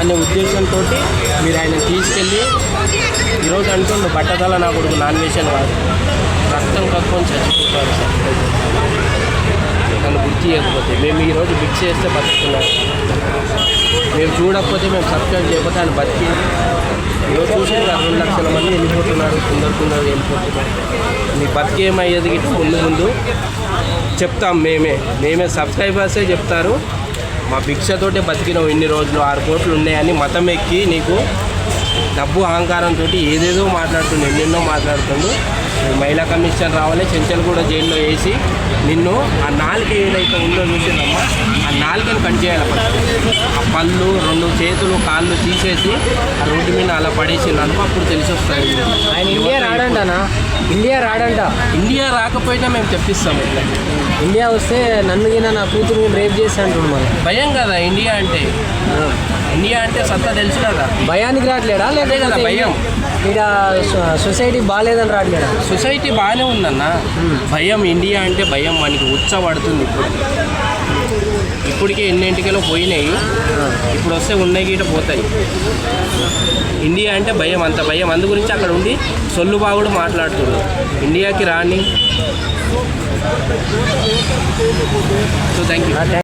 అనే ఉద్దేశంతో మీరు ఆయన తీసుకెళ్ళి ఈరోజు అంటుండు బట్టదల నా కొడుకు నాన్ వేషన్ కాదు. రక్తం కక్కుని చచ్చిపోతారు సార్. నన్ను గుర్తు చేయకపోతే మేము ఈరోజు బిక్ చేస్తే బతుకుతున్నాం మేము చూడకపోతే మేము సబ్స్క్రైబ్ చేయకపోతే ఆయన బతికి ఈరోజు చూసి రెండు లక్షల మంది వెళ్ళిపోతున్నారు కొందరు కొందరు వెళ్ళిపోతున్నారు. మీ బతికేమయ్యేది గిట్ట ముందు ముందు చెప్తాం మేమే. మేమే సబ్స్క్రైబర్సే చెప్తారు. మా భిక్షతోటే బతికినావు ఇన్ని రోజులు ఆరు కోట్లు ఉన్నాయని మతం ఎక్కి నీకు డబ్బు అహంకారంతో ఏదేదో మాట్లాడుతుండు ఎన్నెన్నో మాట్లాడుతుండు. మహిళా కమిషన్ రావాలి చెంచల్ కూడా జైల్లో వేసి నిన్ను ఆ నాలుగు ఏదైతే ఉందో చూసిందమ్మా ఆ నాలుగని కట్ చేయాలి పళ్ళు రెండు చేతులు కాళ్ళు తీసేసి రోడ్డు మీద అలా పడేసి అనుకో అప్పుడు తెలిసి వస్తుంది ఆయన ఇండియా రాడంటనా? ఇండియా రాడంట. ఇండియా రాకపోయినా మేము తెప్పిస్తాం ఇట్లా. ఇండియా వస్తే నన్ను గిన నా కూతురు రేప్ చేసి అంటుండు మళ్ళీ. భయం కదా ఇండియా అంటే? ఇండియా అంటే సత్తా తెలుసు కదా? భయానికి రావట్లేడా అదే కదా భయం. ఇక్కడ సొసైటీ బాగాలేదని రావట్లేడా సొసైటీ బాగానే ఉందన్న. భయం ఇండియా అంటే భయం మనకి ఉచ్చబడుతుంది ఇప్పుడు. ఇప్పటికే ఎన్నింటికలో పోయినాయి. ఇప్పుడు వస్తే ఉన్నాయి గీట పోతాయి. ఇండియా అంటే భయం అంత భయం. అందు గురించి అక్కడ ఉండి సొల్లు బాగుడు మాట్లాడుతున్నాడు ఇండియాకి రాని. So thank you